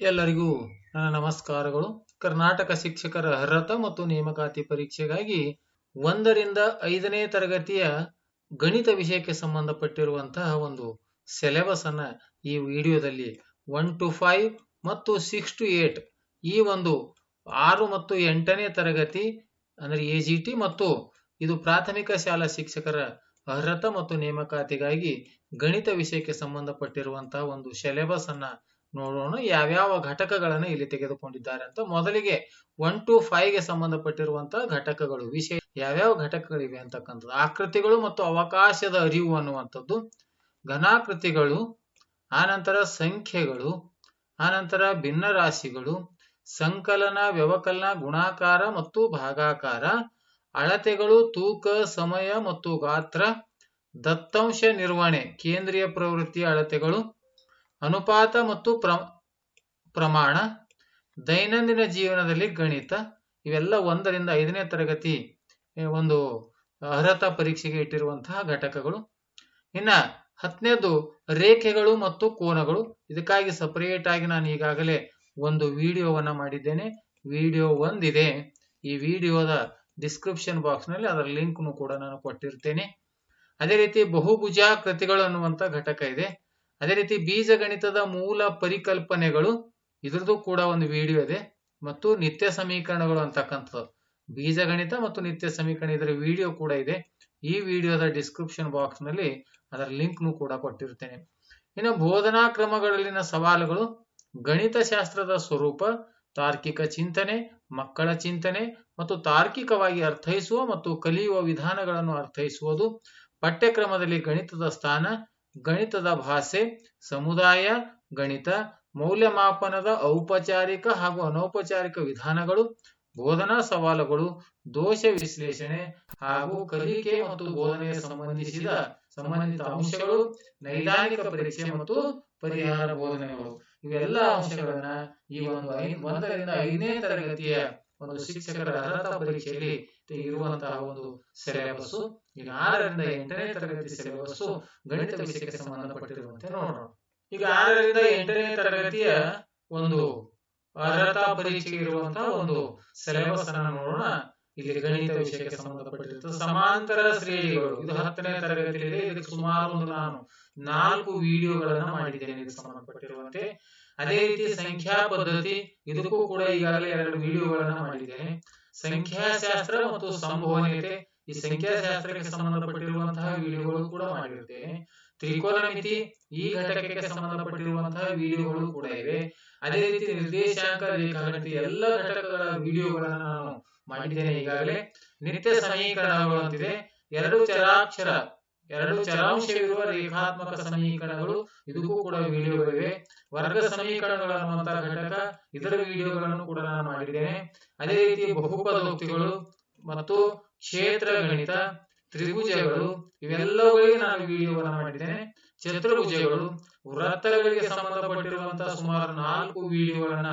ಎಲ್ಲರಿಗೂ ನನ್ನ ನಮಸ್ಕಾರಗಳು. ಕರ್ನಾಟಕ ಶಿಕ್ಷಕರ ಅರ್ಹತಾ ಮತ್ತು ನೇಮಕಾತಿ ಪರೀಕ್ಷೆಗಾಗಿ ಒಂದರಿಂದ ಐದನೇ ತರಗತಿಯ ಗಣಿತ ವಿಷಯಕ್ಕೆ ಸಂಬಂಧಪಟ್ಟಿರುವಂತಹ ಒಂದು ಸಿಲೆಬಸ್ ಅನ್ನ ಈ ವಿಡಿಯೋದಲ್ಲಿ ಒನ್ ಟು ಫೈವ್ ಮತ್ತು ಸಿಕ್ಸ್ ಟು ಏಟ್ ಈ ಒಂದು ಆರು ಮತ್ತು ಎಂಟನೇ ತರಗತಿ ಅಂದ್ರೆ ಎ ಮತ್ತು ಇದು ಪ್ರಾಥಮಿಕ ಶಾಲಾ ಶಿಕ್ಷಕರ ಅರ್ಹತಾ ಮತ್ತು ನೇಮಕಾತಿಗಾಗಿ ಗಣಿತ ವಿಷಯಕ್ಕೆ ಸಂಬಂಧಪಟ್ಟಿರುವಂತಹ ಒಂದು ಸಿಲೆಬಸ್ ಅನ್ನ ನೋಡೋಣ. ಯಾವ್ಯಾವ ಘಟಕಗಳನ್ನ ಇಲ್ಲಿ ತೆಗೆದುಕೊಂಡಿದ್ದಾರೆ ಅಂತ ಮೊದಲಿಗೆ ಒನ್ ಟು ಫೈವ್ಗೆ ಸಂಬಂಧಪಟ್ಟಿರುವಂತಹ ಘಟಕಗಳು ವಿಷಯ ಯಾವ್ಯಾವ ಘಟಕಗಳಿವೆ ಅಂತಕ್ಕಂಥದ್ದು. ಆಕೃತಿಗಳು ಮತ್ತು ಅವಕಾಶದ ಅರಿವು ಅನ್ನುವಂಥದ್ದು. ಘನಾಕೃತಿಗಳು, ಆನಂತರ ಸಂಖ್ಯೆಗಳು, ಆನಂತರ ಭಿನ್ನ ರಾಶಿಗಳು ಸಂಕಲನ, ವ್ಯವಕಲನ, ಗುಣಾಕಾರ ಮತ್ತು ಭಾಗಾಕಾರ, ಅಳತೆಗಳು, ತೂಕ, ಸಮಯ ಮತ್ತು ಗಾತ್ರ, ದತ್ತಾಂಶ ನಿರ್ವಹಣೆ, ಕೇಂದ್ರೀಯ ಪ್ರವೃತ್ತಿಯ ಅಳತೆಗಳು ಅನುಪಾತ ಮತ್ತು ಪ್ರ, ಪ್ರಮಾಣ ದೈನಂದಿನ ಜೀವನದಲ್ಲಿ ಗಣಿತ ಇವೆಲ್ಲ ಒಂದರಿಂದ ಐದನೇ ತರಗತಿ ಒಂದು ಅರ್ಹತಾ ಪರೀಕ್ಷೆಗೆ ಇಟ್ಟಿರುವಂತಹ ಘಟಕಗಳು. ಇನ್ನ ಹತ್ತನೇದು ರೇಖೆಗಳು ಮತ್ತು ಕೋನಗಳು. ಇದಕ್ಕಾಗಿ ಸಪರೇಟ್ ಆಗಿ ನಾನು ಈಗಾಗಲೇ ಒಂದು ವಿಡಿಯೋವನ್ನ ಮಾಡಿದ್ದೇನೆ. ವಿಡಿಯೋ ಒಂದಿದೆ. ಈ ವಿಡಿಯೋದ ಡಿಸ್ಕ್ರಿಪ್ಷನ್ ಬಾಕ್ಸ್ನಲ್ಲಿ ಅದರ ಲಿಂಕ್ ಕೂಡ ನಾನು ಕೊಟ್ಟಿರ್ತೇನೆ. ಅದೇ ರೀತಿ ಬಹುಭುಜಾಕೃತಿಗಳು ಅನ್ನುವಂತ ಘಟಕ ಇದೆ. ಅದೇ ರೀತಿ ಬೀಜಗಣಿತದ ಮೂಲ ಪರಿಕಲ್ಪನೆಗಳು, ಇದ್ರದ್ದು ಕೂಡ ಒಂದು ವಿಡಿಯೋ ಇದೆ. ಮತ್ತು ನಿತ್ಯ ಸಮೀಕರಣಗಳು ಅಂತಕ್ಕಂಥದ್ದು. ಬೀಜಗಣಿತ ಮತ್ತು ನಿತ್ಯ ಸಮೀಕರಣ ಇದರ ವಿಡಿಯೋ ಕೂಡ ಇದೆ. ಈ ವಿಡಿಯೋದ ಡಿಸ್ಕ್ರಿಪ್ಷನ್ ಬಾಕ್ಸ್ನಲ್ಲಿ ಅದರ ಲಿಂಕ್ ಕೂಡ ಕೊಟ್ಟಿರ್ತೇನೆ ಇನ್ನು ಬೋಧನಾ ಕ್ರಮಗಳಲ್ಲಿನ ಸವಾಲುಗಳು ಗಣಿತಶಾಸ್ತ್ರದ ಸ್ವರೂಪ, ತಾರ್ಕಿಕ ಚಿಂತನೆ, ಮಕ್ಕಳ ಚಿಂತನೆ ಮತ್ತು ತಾರ್ಕಿಕವಾಗಿ ಅರ್ಥೈಸುವ ಮತ್ತು ಕಲಿಯುವ ವಿಧಾನಗಳನ್ನು ಅರ್ಥೈಸುವುದು, ಪಠ್ಯಕ್ರಮದಲ್ಲಿ ಗಣಿತದ ಸ್ಥಾನ ಗಣಿತದ ಭಾಷೆ, ಸಮುದಾಯ, ಗಣಿತ, ಮೌಲ್ಯಮಾಪನದ ಔಪಚಾರಿಕ ಹಾಗೂ ಅನೌಪಚಾರಿಕ ವಿಧಾನಗಳು, ಬೋಧನಾ ಸವಾಲುಗಳು, ದೋಷ ವಿಶ್ಲೇಷಣೆ ಹಾಗೂ ಕಲಿಕೆ ಮತ್ತು ಬೋಧನೆಗೆ ಸಂಬಂಧಿಸಿದ ಸಂಬಂಧಿತ ಅಂಶಗಳು, ನೈದಾನಿಕ ಪರೀಕ್ಷೆ ಮತ್ತು ಪರಿಹಾರ ಬೋಧನೆಗಳು. ಇವೆಲ್ಲ ಅಂಶಗಳನ್ನ ಈ ಒಂದು ಒಂದರಿಂದ ಐದನೇ ತರಗತಿಯ ಒಂದು ಶಿಕ್ಷಕರ ಅರ್ಹತಾ ಪರೀಕ್ಷೆಯಲ್ಲಿ ಇರುವಂತಹ ಒಂದು ಸಿಲೆಬಸ್ ಈಗ ಆರರಿಂದ ಎಂಟನೇ ತರಗತಿ ಸಿಲೆಬಸ್ ಗಣಿತ ವಿಷಯಕ್ಕೆ ಸಂಬಂಧಪಟ್ಟಿರುವಂತೆ ನೋಡೋಣ. ಈಗ ಆರರಿಂದ ಎಂಟನೇ ತರಗತಿಯ ಒಂದು ಅರ್ಹತಾ ಪರೀಕ್ಷೆ ಇರುವಂತಹ ಒಂದು ಸಿಲೆಬಸ್ ಅನ್ನ ನೋಡೋಣ. ಇಲ್ಲಿ ಗಣಿತ ವಿಷಯಕ್ಕೆ ಸಂಬಂಧಪಟ್ಟಿರುತ್ತದೆ ಸಮಾಂತರ ಶ್ರೇಣಿಗಳು. ಇದು ಹತ್ತನೇ ತರಗತಿಯಲ್ಲಿ ಇದಕ್ಕೆ ಸುಮಾರು ಒಂದು ನಾನು ನಾಲ್ಕು ವಿಡಿಯೋಗಳನ್ನ ಮಾಡಿದ್ದೇನೆ. ಇದಕ್ಕೆ ಸಂಬಂಧಪಟ್ಟಿರುವಂತೆ ಅದೇ ರೀತಿ ಸಂಖ್ಯಾ ಪದ್ಧತಿ. ಇದಕ್ಕೂ ಕೂಡ ಈಗಾಗಲೇ ಎರಡು ವಿಡಿಯೋಗಳನ್ನ ಮಾಡಿದ್ದೇನೆ. ಸಂಖ್ಯಾಶಾಸ್ತ್ರ ಮತ್ತು ಸಂಭವನೀಯತೆ. ಈ ಸಂಖ್ಯಾಶಾಸ್ತ್ರಕ್ಕೆ ಸಂಬಂಧಪಟ್ಟಿರುವಂತಹ ವಿಡಿಯೋಗಳು ಕೂಡ ಮಾಡಿರ್ತೇನೆ. ತ್ರಿಕೋನಮಿತಿ ಈ ಘಟಕಕ್ಕೆ ಸಂಬಂಧಪಟ್ಟಿರುವಂತಹ ವಿಡಿಯೋಗಳು ಕೂಡ ಇವೆ. ಅದೇ ರೀತಿ ನಿರ್ದೇಶಾಂಕ, ರೇಖಾಗಣಿತ ಎಲ್ಲ ಘಟಕಗಳ ವಿಡಿಯೋಗಳನ್ನ ನಾನು ಮಾಡಿದ್ದೇನೆ ಈಗಾಗಲೇ. ನಿತ್ಯ ಸಮೀಕರಣಗಳು ಅಂತಿದೆ. ಎರಡು ಚರಾಕ್ಷರ ಎರಡು ಚರಾಂಶವಿರುವ ರೇಖಾತ್ಮಕ ಸಮೀಕರಣಗಳು. ಇದಕ್ಕೂ ಕೂಡ ವಿಡಿಯೋಗಳಿವೆ. ವರ್ಗ ಸಮೀಕರಣಗಳು ಅನ್ನುವಂತಹ ಘಟಕ. ಇದರ ವಿಡಿಯೋಗಳನ್ನು ಕೂಡ ನಾನು ಮಾಡಿದ್ದೇನೆ. ಅದೇ ರೀತಿ ಬಹುಪದೋಕ್ತಿಗಳು ಮತ್ತು ಕ್ಷೇತ್ರ ಗಣಿತ, ತ್ರಿಭುಜಗಳು, ಇವೆಲ್ಲವುಗಳಿಗೆ ನಾನು ವಿಡಿಯೋಗಳನ್ನು ಮಾಡಿದ್ದೇನೆ. ಚತುರ್ಭುಜಗಳು, ವೃತ್ತಗಳಿಗೆ ಸಂಬಂಧಪಟ್ಟಿರುವಂತಹ ಸುಮಾರು ನಾಲ್ಕು ವಿಡಿಯೋಗಳನ್ನ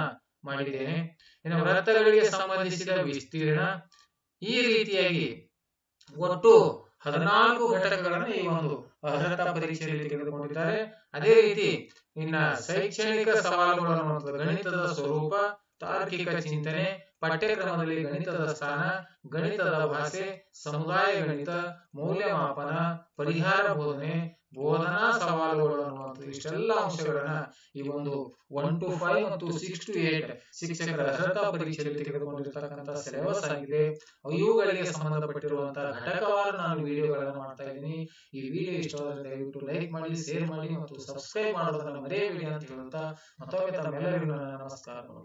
ಮಾಡಿದ್ದೇನೆ. ಇನ್ನು ವೃತ್ತಗಳಿಗೆ ಸಂಬಂಧಿಸಿದ ವಿಸ್ತೀರ್ಣ. ಈ ರೀತಿಯಾಗಿ ಒಟ್ಟು ಹದಿನಾಲ್ಕು ಘಟಕಗಳನ್ನು ಈ ಒಂದು ಅರ್ಹತಾ ಪರೀಕ್ಷೆಯಲ್ಲಿ ತೆಗೆದುಕೊಂಡಿದ್ದಾರೆ. ಅದೇ ರೀತಿ ಇನ್ನ ಶೈಕ್ಷಣಿಕ ಸವಾಲುಗಳು ಗಣಿತದ ಸ್ವರೂಪ, ತಾರ್ಕಿಕ ಚಿಂತನೆ, ಪಠ್ಯಕ್ರಮದಲ್ಲಿ ಗಣಿತದ ಸ್ಥಾನ, ಗಣಿತದ ಭಾಷೆ, ಸಮುದಾಯ ಗಣಿತ, ಮೌಲ್ಯಮಾಪನ, ಪರಿಹಾರ ಬೋಧನೆ ಬೋಧನಾ ಸವಾಲುಗಳು ಅನ್ನುವಂಥದ್ದು ಇಷ್ಟೆಲ್ಲ ಅಂಶಗಳನ್ನ ಈ ಒಂದು ಒನ್ ಟು ಫೈವ್ ಮತ್ತು ಸಿಕ್ಸ್ ಟು ಏಟ್ ಶಿಕ್ಷಕರ ಅರ್ಹತಾ ಪರೀಕ್ಷೆಯಲ್ಲಿ ತೆಗೆದುಕೊಂಡಿರ್ತಕ್ಕಂಥ ಸಿಲೆಬಸ್ ಆಗಿದೆ. ಇವುಗಳಿಗೆ ಸಂಬಂಧಪಟ್ಟಿರುವಂತಹ ಘಟಕವಾದ ನಾನು ವಿಡಿಯೋಗಳನ್ನು ಮಾಡ್ತಾ ಇದ್ದೀನಿ. ಈ ವಿಡಿಯೋ ಇಷ್ಟವಾದರೆ ದಯವಿಟ್ಟು ಲೈಕ್ ಮಾಡಿ ಶೇರ್ ಮಾಡಿ ಮತ್ತು ಸಬ್ಸ್ಕ್ರೈಬ್ ಮಾಡೋದನ್ನ ಮರೆಯಬೇಡಿ ಅಂತ ಹೇಳುತ್ತಾ ಮತ್ತೊಮ್ಮೆ ತಮ್ಮೆಲ್ಲರಿಗೂ ನಮಸ್ಕಾರಗಳು